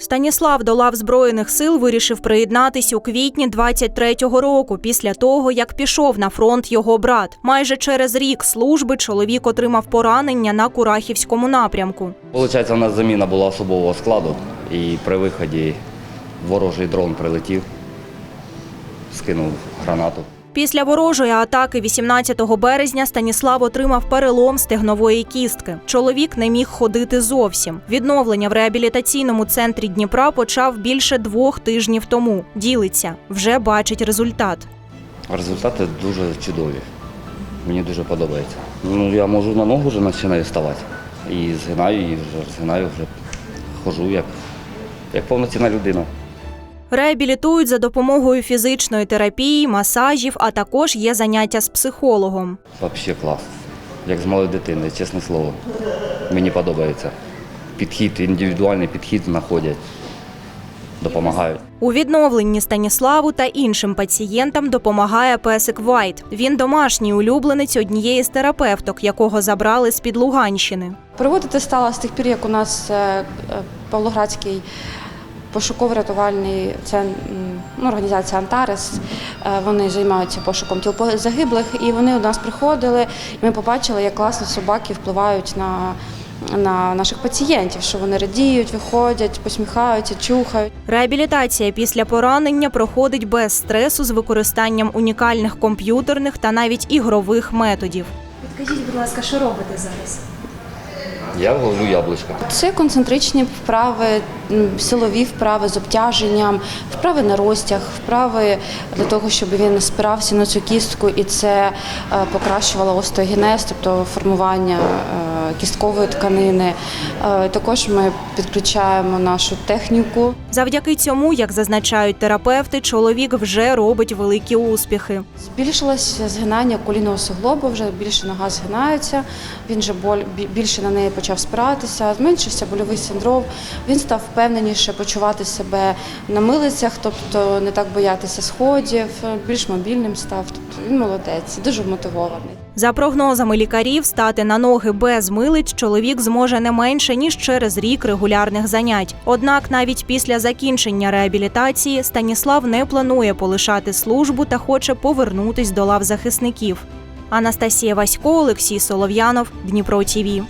Станіслав до лав Збройних сил вирішив приєднатись у квітні 23-го року, після того, як пішов на фронт його брат. Майже через рік служби чоловік отримав поранення на Курахівському напрямку. Получається, у нас заміна була особового складу, і при виході ворожий дрон прилетів, скинув гранату. Після ворожої атаки 18 березня Станіслав отримав перелом стегнової кістки. Чоловік не міг ходити зовсім. Відновлення в реабілітаційному центрі Дніпра почав більше двох тижнів тому. Ділиться, вже бачить результат. Результати дуже чудові. Мені дуже подобається. Ну, я можу на ногу вже починаю ставати. І згинаю, і вже згинаю, вже хожу як, як повноцінна людина. Реабілітують за допомогою фізичної терапії, масажів, а також є заняття з психологом. Взагалі клас. Як з малої дитини, чесне слово. Мені подобається. Підхід, індивідуальний підхід знаходять, допомагають. У відновленні Станіславу та іншим пацієнтам допомагає песик Вайт. Він домашній улюбленець однієї з терапевток, якого забрали з під Луганщини. Проводити стала з тих пір, як у нас е, е, Павлоградський пошуково-рятувальний центр, ну, організація Антарес. е, Вони займаються пошуком тіл загиблих, і вони до нас приходили. І ми побачили, як класно собаки впливають на, на наших пацієнтів, що вони радіють, виходять, посміхаються, чухають. Реабілітація після поранення проходить без стресу з використанням унікальних комп'ютерних та навіть ігрових методів. Підкажіть, будь ласка, що робите зараз? Я ловлю яблучка. Це концентричні вправи, силові вправи з обтяженням, вправи на розтяг, вправи для того, щоб він спирався на цю кістку, і це е, покращувало остеогенез, тобто формування е, кісткової тканини. Е, Також ми підключаємо нашу техніку. Завдяки цьому, як зазначають терапевти, чоловік вже робить великі успіхи. Збільшилось згинання колінного суглобу, вже більше нога згинається, він вже боль, більше на неї почав спиратися, зменшився больовий синдром, він став впевненіше почувати себе на милицях, тобто не так боятися сходів, більш мобільним став. Тобто він молодець, дуже мотивований. За прогнозами лікарів, стати на ноги без милиць чоловік зможе не менше ніж через рік регулярних занять. Однак, навіть після закінчення реабілітації Станіслав не планує полишати службу та хоче повернутись до лав захисників. Анастасія Васько, Олексій Солов'янов, Дніпро ТІВІ.